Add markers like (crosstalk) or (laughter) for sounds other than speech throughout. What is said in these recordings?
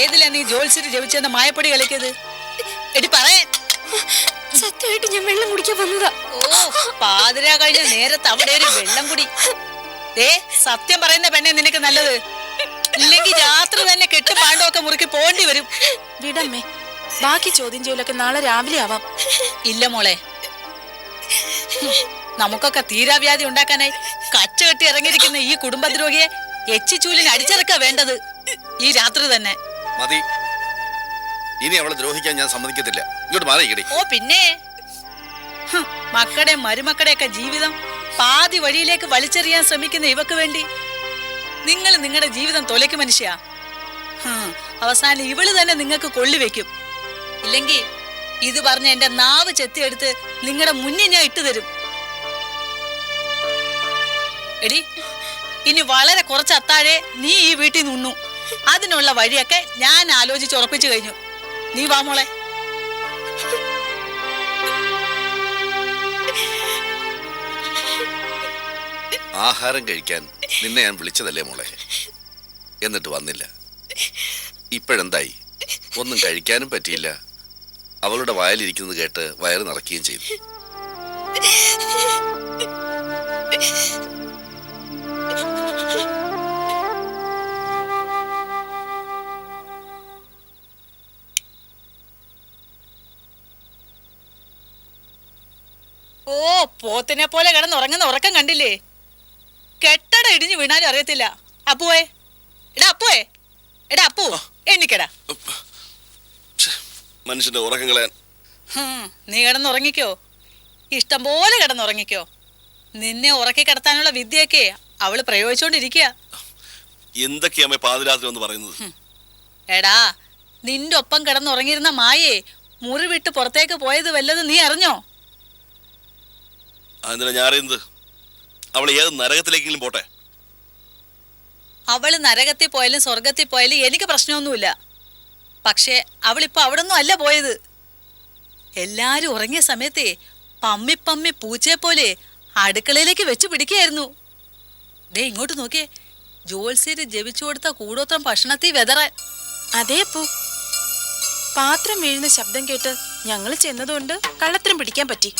ഏതിലാ നീ ജോത്സ്യര് ജപിച്ചെന്ന മായപ്പൊടി കളിക്കത് എടി പറയാൻ സത്യമായിട്ട് ഞാൻ വെള്ളം കുടിക്കാൻ വന്നതാ. ഓ പാതിരാ കഴിഞ്ഞ നേരത്തെ അവിടെ ഒരു വെള്ളം കുടി. ഏ സത്യം പറയുന്ന പെണ്ണെ നിനക്ക് നല്ലത്. ഇല്ലെങ്കിൽ രാത്രി തന്നെ കെട്ടു പാണ്ടൊക്കെ മുറുക്കി പോണ്ടി വരും. വിടമ്മേ ബാക്കി ചോദ്യം ചെയ്യലൊക്കെ നാളെ രാവിലെ ആവാം. ഇല്ല മോളെ. നമുക്കൊക്കെ തീരാവ്യാധി ഉണ്ടാക്കാനായി കച്ച കെട്ടി ഇറങ്ങിയിരിക്കുന്ന ഈ കുടുംബദ്രോഹിയെ എച്ചിച്ചൂലിന് അടിച്ചിറക്കാ വേണ്ടത്. ഈ രാത്രി തന്നെ. മതി. ഇനി അവളെ ദ്രോഹിക്കാൻ ഞാൻ സമ്മതിക്കത്തില്ല. ഇങ്ങോട്ട് മാറി ഇങ്ങടി. ഓ പിന്നെ? മക്കളുടെ മരുമക്കളുടെയൊക്കെ ജീവിതം പാതി വഴിയിലേക്ക് വലിച്ചെറിയാൻ ശ്രമിക്കുന്ന ഇവക്ക് വേണ്ടി. നിങ്ങൾ നിങ്ങളുടെ ജീവിതം തൊലയ്ക്ക് മനുഷ്യ. അവസാനം ഇവൾ തന്നെ നിങ്ങൾക്ക് കൊള്ളിവെക്കും ഇല്ലെങ്കിൽ ഇത് പറഞ്ഞ എന്റെ നാവ് ചെത്തിയെടുത്ത് നിങ്ങളുടെ മുന്നിൽ ഞാൻ ഇട്ടു തരും. എടി ഇനി വളരെ കുറച്ച് അത്താഴെ നീ ഈ വീട്ടിൽ നിന്നു അതിനുള്ള വഴിയൊക്കെ ഞാൻ ആലോചിച്ച് ഉറപ്പിച്ചു കഴിഞ്ഞു. നീ വാ മോളെ. ആഹാരം കഴിക്കാൻ നിന്നെ ഞാൻ വിളിച്ചതല്ലേ മോളെ? എന്നിട്ട് വന്നില്ല. ഇപ്പോഴെന്തായി? ഒന്നും കഴിക്കാനും പറ്റിയില്ല. അവളുടെ വായിലിരിക്കുന്നത് കേട്ട് വയറ് നിറയ്ക്കുകയും ചെയ്തു. (laughs) ഓ പോത്തിനെ പോലെ കിടന്നുറങ്ങുന്ന ഉറക്കം കണ്ടില്ലേ? കെട്ടട ഇടിഞ്ഞു വീണാലും അറിയത്തില്ല. അപ്പുവേ എടാ അപ്പുവേ എടാ അപ്പു എണ്ണിക്കടാ മനുഷ്യന്റെ ഉറക്കങ്ങളെ കളയാൻ. നീ കിടന്നുറങ്ങിക്കോ. ഇഷ്ടം പോലെ കിടന്നുറങ്ങിക്കോ. നിന്നെ ഉറക്കി കിടത്താനുള്ള വിദ്യയൊക്കെ അവൾ പ്രയോഗിച്ചോണ്ടിരിക്കുക എന്തൊക്കെയാ പാതിരാത്രി എന്ന് പറയുന്നത്? എടാ നിന്റെ ഒപ്പം കിടന്നുറങ്ങിയിരുന്ന മായേ മുറിവിട്ട് പുറത്തേക്ക് പോയത് വല്ലതും നീ അറിഞ്ഞോ? അതിനെ ഞാൻ അറിയുന്നത്? അവൾ ഏത് നരകത്തിലേക്കെങ്കിലും പോട്ടെ? അവൾ നരകത്തിൽ പോയാലും സ്വർഗത്തിൽ പോയാലും എനിക്ക് പ്രശ്നമൊന്നുമില്ല. പക്ഷേ അവളിപ്പോ അവിടെ ഒന്നും അല്ല പോയത്. എല്ലാരും ഉറങ്ങിയ സമയത്തെ പമ്മി പമ്മി പൂച്ചയെ പോലെ അടുക്കളയിലേക്ക് വെച്ച് പിടിക്കുകയായിരുന്നു. ദേ ഇങ്ങോട്ട് നോക്കിയേ ജോത്സ്യര് ജപിച്ചു കൊടുത്ത കൂടോത്രം ഭക്ഷണത്തിൽ വെതറാൻ. അതേ പൂ. പാത്രം വീഴുന്ന ശബ്ദം കേട്ട് ഞങ്ങൾ ചെന്നതുകൊണ്ട് കള്ളത്തരം പിടിക്കാൻ പറ്റി.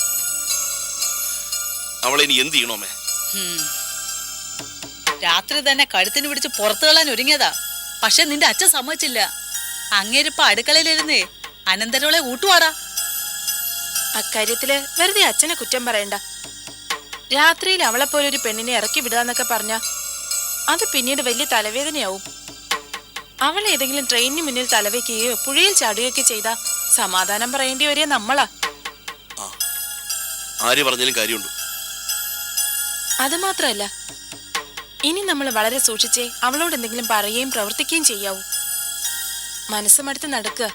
അവളെ ഇനി എന്ത് ചെയ്യണോമേ. രാത്രി തന്നെ കഴുത്തിന് പിടിച്ച് പുറത്തു കളാൻ ഒരുങ്ങിയതാ. പക്ഷെ നിന്റെ അച്ഛൻ സമ്മതിച്ചില്ല. അങ്ങേരിപ്പൊ അടുക്കളയിലിരുന്നേ അനന്തരവളെ ഊട്ടുവാടാ. അക്കാര്യത്തിൽ വെറുതെ അച്ഛനെ കുറ്റം പറയണ്ട. രാത്രിയിൽ അവളെ പോലെ ഒരു പെണ്ണിനെ ഇറക്കി വിടാന്നൊക്കെ പറഞ്ഞ അത് പിന്നീട് വലിയ തലവേദനയാവും. അവളെ ഏതെങ്കിലും ട്രെയിനിന് മുന്നിൽ തലവെക്കുകയോ പുഴയിൽ ചാടുകയൊക്കെ ചെയ്താ സമാധാനം പറയേണ്ടി വരിക നമ്മളാ. ആര് പറഞ്ഞാലും കാര്യമുണ്ട്. അത് മാത്രമല്ല ഇനി നമ്മൾ വളരെ സൂക്ഷിച്ചേ അവളോട് എന്തെങ്കിലും പറയുകയും പ്രവർത്തിക്കുകയും ചെയ്യാവൂ. മനസ്സ് മടുത്ത് നടക്കുക.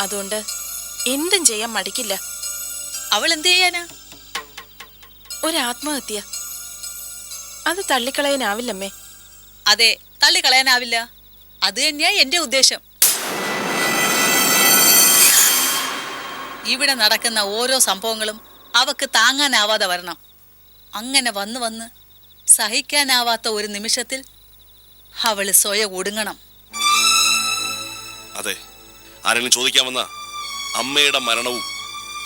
അതുകൊണ്ട് എന്തും ചെയ്യാൻ മടിക്കില്ല. അവൾ എന്ത് ചെയ്യാനാ? ഒരു ആത്മഹത്യ. അത് തള്ളിക്കളയാനാവില്ലമ്മേ. അതെ തള്ളിക്കളയാനാവില്ല. അത് തന്നെയാ എന്റെ ഉദ്ദേശം. ഇവിടെ നടക്കുന്ന ഓരോ സംഭവങ്ങളും അവക്ക് താങ്ങാനാവാതെ വരണം. അങ്ങനെ വന്ന് വന്ന് സഹിക്കാനാവാത്ത ഒരു നിമിഷത്തിൽ അവൾ സ്വയം ഒടുങ്ങണം. അതെ ആരെങ്കിലും ചോദിക്കാൻ വന്ന അമ്മയുടെ മരണവും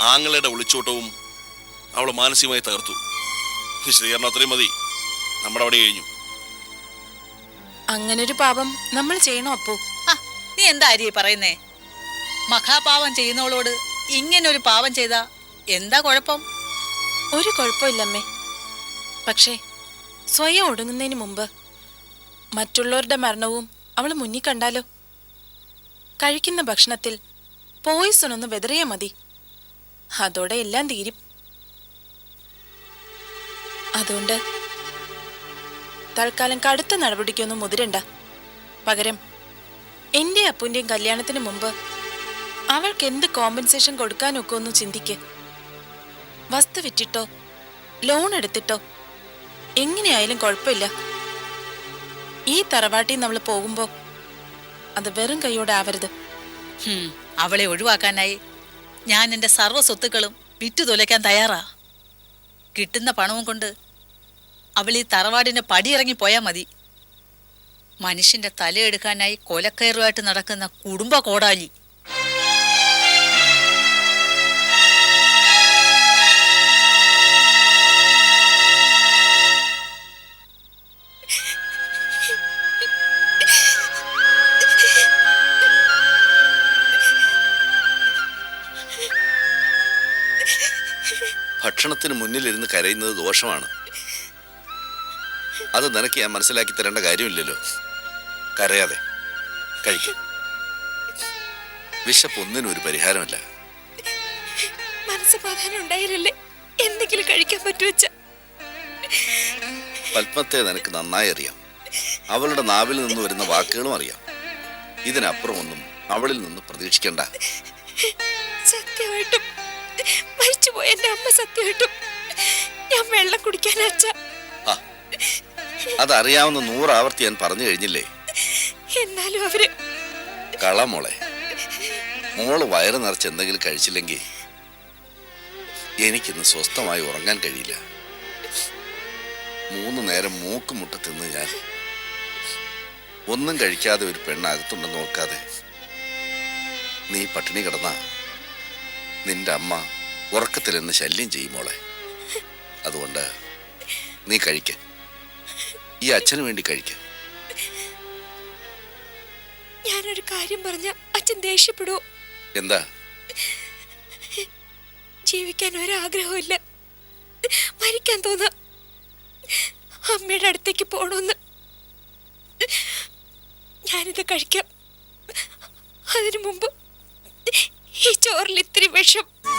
ആങ്ങളുടെ ഒളിച്ചോട്ടവും അവളെ മാനസികമായി തകർത്തു. വിശദീകരണം അത്രയും മതി. നമ്മുടെ അവിടെ കഴിഞ്ഞു. അങ്ങനൊരു പാപം നമ്മൾ ചെയ്യണോ അപ്പോ? നീ എന്താ അരിയെ പറയുന്നേ? മഹാപാവം ചെയ്യുന്നവളോട് ഇങ്ങനെ ഒരു പാവം ചെയ്താ എന്താ കുഴപ്പം? ഒരു കുഴപ്പമില്ലമ്മേ. പക്ഷേ സ്വയം ഒടുങ്ങുന്നതിന് മുമ്പ് മറ്റുള്ളവരുടെ മരണവും അവൾ മുന്നിൽ കണ്ടാലോ? കഴിക്കുന്ന ഭക്ഷണത്തിൽ പോയിസൺ ഒന്ന് വെതറിയാ മതി. അതോടെ എല്ലാം തീരും. അതുകൊണ്ട് തൽക്കാലം കടുത്ത നടപടിക്കൊന്നും മുതിരണ്ട. പകരം എന്റെ അപ്പുന്റെയും കല്യാണത്തിന് മുമ്പ് അവൾക്ക് എന്ത് കോമ്പൻസേഷൻ കൊടുക്കാനൊക്കെ ഒന്ന് ചിന്തിക്ക്. വസ്തു വിറ്റിട്ടോ ലോൺ എടുത്തിട്ടോ എങ്ങനെയായാലും കുഴപ്പമില്ല. ഈ തറവാട്ടിൽ നമ്മൾ പോകുമ്പോ അത് വെറും കൈയോടെ ആവരുത്. അവളെ ഒഴിവാക്കാനായി ഞാൻ എന്റെ സർവ സ്വത്തുക്കളും വിറ്റു തുലയ്ക്കാൻ തയ്യാറാ. കിട്ടുന്ന പണവും കൊണ്ട് അവൾ ഈ തറവാടിന്റെ പടിയിറങ്ങി പോയാൽ മതി. മനുഷ്യന്റെ തലയെടുക്കാനായി കൊലക്കയറുമായിട്ട് നടക്കുന്ന കുടുംബ കോടാലി. ഭക്ഷണത്തിന് മുന്നിലിരുന്ന് കരയുന്നത് ദോഷമാണ്. അത് നിനക്ക് ഞാൻ മനസ്സിലാക്കി തരേണ്ട കാര്യമില്ലല്ലോ. കരയാതെ. കഴിക്കും. വിശപ്പ് ഒന്നിനും ഒരു പരിഹാരമല്ല. മനസ്സമാധാനം ഉണ്ടായിരുന്നില്ലേ എന്തെങ്കിലും കഴിക്കാൻ പറ്റുവച്ച പത്മത്തെ നിനക്ക് നന്നായി അറിയാം. അവളുടെ നാവിൽ നിന്ന് വരുന്ന വാക്കുകളും അറിയാം. ഇതിനപ്പുറമൊന്നും അവളിൽ നിന്ന് പ്രതീക്ഷിക്കണ്ട. സത്യമായിട്ടും മരിച്ചുപോയ എന്റെ അമ്മ സത്യമായിട്ടും ഞാൻ വെള്ളം കുടിക്കാൻ അച്ഛ. അതറിയാവുന്ന നൂറാവർത്തി ഞാൻ പറഞ്ഞു കഴിഞ്ഞില്ലേ? എന്നാലും അവർ കളമോളെ മോൾ വയറ് നിറച്ച് എന്തെങ്കിലും കഴിച്ചില്ലെങ്കിൽ എനിക്കിന്ന് സ്വസ്ഥമായി ഉറങ്ങാൻ കഴിയില്ല. മൂന്ന് നേരം മൂക്ക് മുട്ട തിന്ന് ഞാൻ ഒന്നും കഴിക്കാതെ ഒരു പെണ്ണ് അകത്തുണ്ടെന്ന് നോക്കാതെ നീ പട്ടിണി കിടന്ന നിന്റെ അമ്മ ഉറക്കത്തിൽ എന്നെ ശല്യം ചെയ്യും മോളെ. അതുകൊണ്ട് നീ കഴിക്ക. ഈ അച്ഛന് വേണ്ടി കഴിക്ക. ഞാനൊരു കാര്യം പറഞ്ഞ അച്ഛൻ ദേഷ്യപ്പെടുവോ? എന്താ? ജീവിക്കാൻ ഒരാഗ്രഹമില്ല മരിക്കാൻ തോന്നാ. അമ്മയുടെ അടുത്തേക്ക് പോണോന്ന്. ഞാനിത് കഴിക്കാം. അതിനു മുമ്പ് ഈ ചോറിൽ ഇത്തിരി വിഷം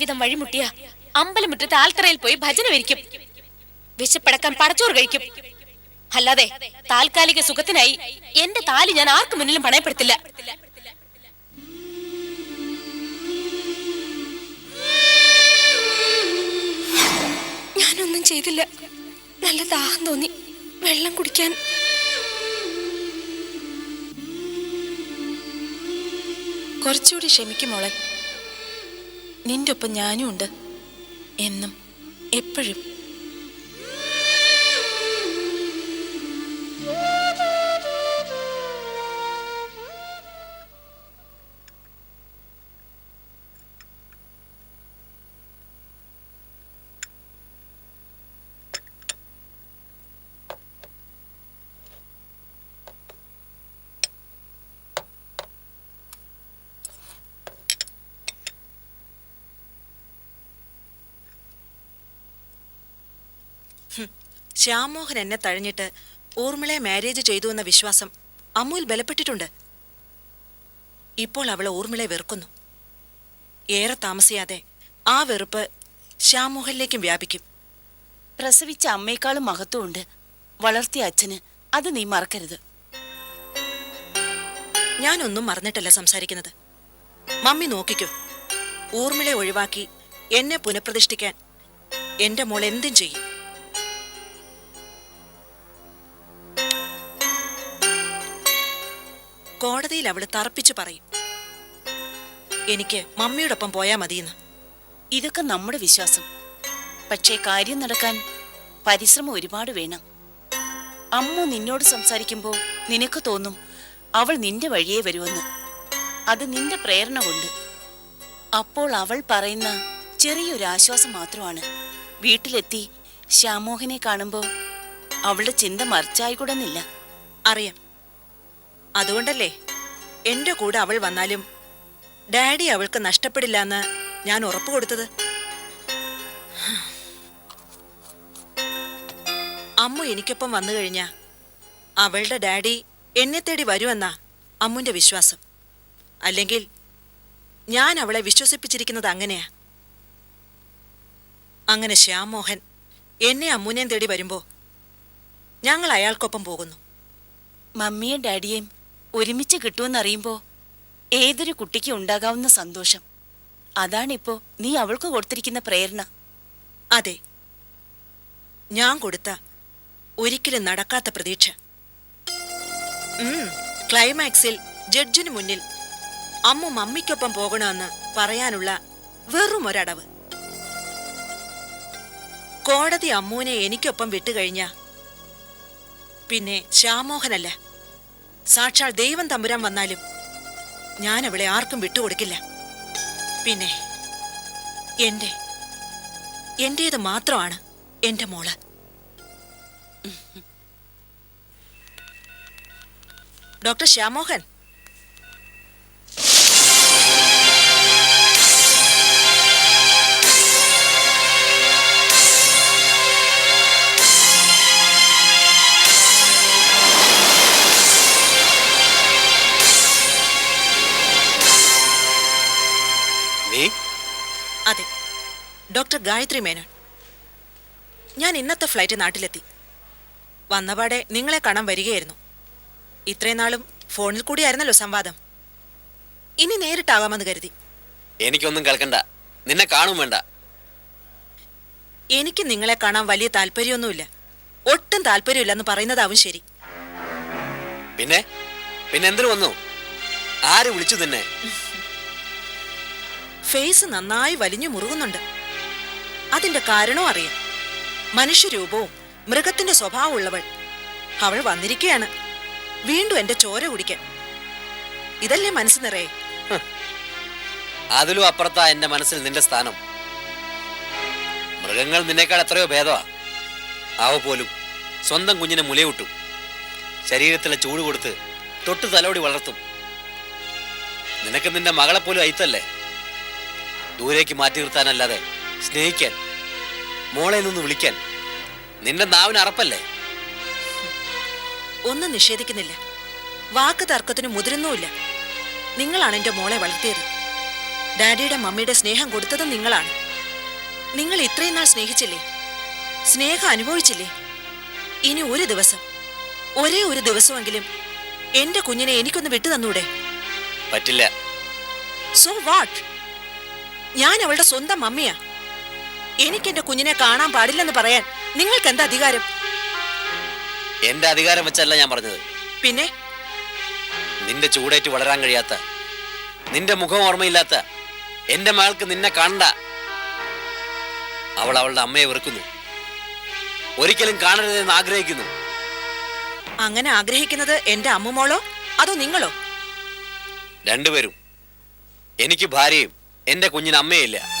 ജീവിതം വഴിമുട്ടിയ. അമ്പലമുറ്റത്തെ ആൽത്തറയിൽ പോയി ഭജന വരിക്കും. വിശപ്പടക്കാൻ പടച്ചോറ് കഴിക്കും. അല്ലാതെ താൽക്കാലിക സുഖത്തിനായി എന്റെ താലി ഞാൻ ആർക്കു മുന്നിലും പണയപ്പെടുത്തില്ല. ഞാനൊന്നും ചെയ്തില്ല. നല്ല ദാഹം തോന്നി. വെള്ളം കുടിക്കാൻ. കുറച്ചുകൂടി ക്ഷമിക്കും മോളെ. നിന്റെ ഒപ്പം ഞാനും ഉണ്ട് എന്നും എപ്പോഴും ശ്യാമോഹൻ എന്നെ തഴഞ്ഞിട്ട് ഊർമിളയെ മാരേജ് ചെയ്തു എന്ന വിശ്വാസം അമ്മുവിൽ ബലപ്പെട്ടിട്ടുണ്ട്. ഇപ്പോൾ അവൾ ഊർമിളയെ വെറുക്കുന്നു. ഏറെ താമസിയാതെ ആ വെറുപ്പ് ശ്യാമോഹനിലേക്കും വ്യാപിക്കും. പ്രസവിച്ച അമ്മയെക്കാളും മഹത്വമുണ്ട്. വളർത്തിയ അച്ഛന് അത് നീ മറക്കരുത്. ഞാനൊന്നും മറന്നിട്ടല്ല സംസാരിക്കുന്നത്. മമ്മി നോക്കിക്കോ. ഊർമിളെ ഒഴിവാക്കി എന്നെ പുനഃപ്രതിഷ്ഠിക്കാൻ എന്റെ മോൾ എന്തും ചെയ്യും. കോടതിയിൽ അവൾ തറപ്പിച്ചു പറയും. എനിക്ക് മമ്മിയോടൊപ്പം പോയാ മതിയെന്ന്. ഇതൊക്കെ നമ്മുടെ വിശ്വാസം. പക്ഷേ കാര്യം നടക്കാൻ പരിശ്രമം ഒരുപാട് വേണം. അമ്മ നിന്നോട് സംസാരിക്കുമ്പോൾ നിനക്ക് തോന്നും അവൾ നിന്റെ വഴിയേ വരുമെന്ന്. അത് നിന്റെ പ്രേരണ കൊണ്ട്. അപ്പോൾ അവൾ പറയുന്ന ചെറിയൊരു ആശ്വാസം മാത്രമാണ്. വീട്ടിലെത്തി ശ്യാമോഹനെ കാണുമ്പോൾ അവളുടെ ചിന്ത മറിച്ചായിക്കൂടെന്നില്ല. അറിയാം. അതുകൊണ്ടല്ലേ? എന്റെ കൂടെ അവൾ വന്നാലും ഡാഡി അവൾക്ക് നഷ്ടപ്പെടില്ല എന്ന് ഞാൻ ഉറപ്പ് കൊടുത്തത്. അമ്മു എനിക്കൊപ്പം വന്നു കഴിഞ്ഞാ അവളുടെ ഡാഡി എന്നെ തേടി വരുമെന്നാ അമ്മുന്റെ വിശ്വാസം. അല്ലെങ്കിൽ ഞാൻ അവളെ വിശ്വസിപ്പിച്ചിരിക്കുന്നത് അങ്ങനെയാ? അങ്ങനെ ശ്യാം മോഹൻ എന്നെ അമ്മൂനെയും തേടി വരുമ്പോ ഞങ്ങൾ അയാൾക്കൊപ്പം പോകുന്നു. മമ്മിയും ഡാഡിയെയും ഒരുമിച്ച് കിട്ടുമെന്നറിയുമ്പോ ഏതൊരു കുട്ടിക്കും ഉണ്ടാകാവുന്ന സന്തോഷം. അതാണിപ്പോ നീ അവൾക്ക് കൊടുത്തിരിക്കുന്ന പ്രേരണ. അതെ. ഞാൻ കൊടുത്ത ഒരിക്കലും നടക്കാത്ത പ്രതീക്ഷ. ക്ലൈമാക്സിൽ ജഡ്ജിന് മുന്നിൽ അമ്മ മമ്മിക്കൊപ്പം പോകണമെന്ന് പറയാനുള്ള വെറും ഒരടവ്. കോടതി അമ്മൂനെ എനിക്കൊപ്പം വിട്ടുകഴിഞ്ഞ പിന്നെ ശ്യാമോഹനല്ല. സാക്ഷാൽ ദൈവം തമ്പുരാൻ വന്നാലും ഞാൻ അവളെ ആർക്കും വിട്ടുകൊടുക്കില്ല. പിന്നെ എന്റെ എന്റേത് മാത്രമാണ് എന്റെ മോൾ. ഡോക്ടർ ശ്യാമോഹൻ അതെ. ഡോക്ടർ ഗായത്രി മേനോൻ. ഞാൻ ഇന്നത്തെ ഫ്ലൈറ്റ് നാട്ടിലെത്തി. വന്നപാടെ നിങ്ങളെ കാണാൻ വരികയായിരുന്നു. ഇത്രയും നാളും ഫോണിൽ കൂടിയായിരുന്നല്ലോ സംവാദം. ഇനി നേരിട്ടാവാമെന്ന് കരുതി. എനിക്കൊന്നും കേൾക്കണ്ട. നിന്നെ കാണും വേണ്ട. എനിക്ക് നിങ്ങളെ കാണാൻ വലിയ താല്പര്യമൊന്നുമില്ല. ഒട്ടും താല്പര്യമില്ലെന്ന് പറയുന്നതാവും ശരി. പിന്നെ? പിന്നെ എന്തിനു വന്നു? ആര് വിളിച്ചു നിന്നെ? ഫേസ് നന്നായി വലിഞ്ഞു മുറുകുന്നുണ്ട്. അതിന്റെ കാരണവും അറിയാം. മനുഷ്യരൂപവും മൃഗത്തിന്റെ സ്വഭാവമുള്ളവൾ അവൾ വന്നിരിക്കുകയാണ് വീണ്ടും എന്റെ ചോര കുടിക്കാൻ. ഇതല്ലേ മനസ്സ് നിറയെ? അതിലും അപ്പുറത്താ എന്റെ മനസ്സിൽ നിന്റെ സ്ഥാനം. മൃഗങ്ങൾ നിന്നേക്കാൾ എത്രയോ ഭേദമാ. ആവ പോലും സ്വന്തം കുഞ്ഞിനെ മുലയൂട്ടും. ശരീരത്തിലെ ചൂട് കൊടുത്ത് തൊട്ട് തലോടി വളർത്തും. നിനക്ക് നിന്റെ മകളെ പോലും അയത്തല്ലേ? ദൂരേക്ക് മാറ്റി നിർത്താനല്ലാതെ സ്നേഹിക്കാൻ മോളെ നിന്ന് വിളിക്കാൻ. നിന്റെ നാവിന് അറപ്പല്ലേ? ഒന്നും നിഷേധിക്കുന്നില്ല. വാക്ക് തർക്കത്തിന് മുതിരുന്നുമില്ല. നിങ്ങളാണ് എന്റെ മോളെ വളർത്തിയത്. ഡാഡിയുടെ മമ്മിയുടെ സ്നേഹം കൊടുത്തതും നിങ്ങളാണ്. നിങ്ങൾ ഇത്രയും നാൾ സ്നേഹിച്ചില്ലേ? സ്നേഹം അനുഭവിച്ചില്ലേ? ഇനി ഒരു ദിവസം ഒരേ ഒരു ദിവസമെങ്കിലും എന്റെ കുഞ്ഞിനെ എനിക്കൊന്ന് വിട്ടു തന്നൂടെ? പറ്റില്ല. സോ വാട്ട് ഞാൻ അവളുടെ സ്വന്തം മമ്മിയാ. എനിക്ക് എന്റെ കുഞ്ഞിനെ കാണാൻ പാടില്ലെന്ന് പറയാൻ നിങ്ങൾക്ക് എന്താ അധികാരം? എന്റെ അധികാരം വെച്ചല്ല ഞാൻ പറഞ്ഞത്. പിന്നെ? നിന്റെ ചൂടേറ്റ് വളരാൻ കഴിയാത്ത നിന്റെ മുഖം ഓർമ്മയില്ലാത്ത എന്റെ മകൾക്ക് നിന്നെ കാണണ്ട. അവൾ അവളുടെ അമ്മയെ വെറുക്കുന്നു. ഒരിക്കലും കാണരുതെന്ന് ആഗ്രഹിക്കുന്നു. അങ്ങനെ ആഗ്രഹിക്കുന്നത് എന്റെ അമ്മുമോളോ അതോ നിങ്ങളോ? രണ്ടുപേരും. എനിക്ക് ഭാര്യയും. എന്റെ കുഞ്ഞിന് അമ്മയില്ല.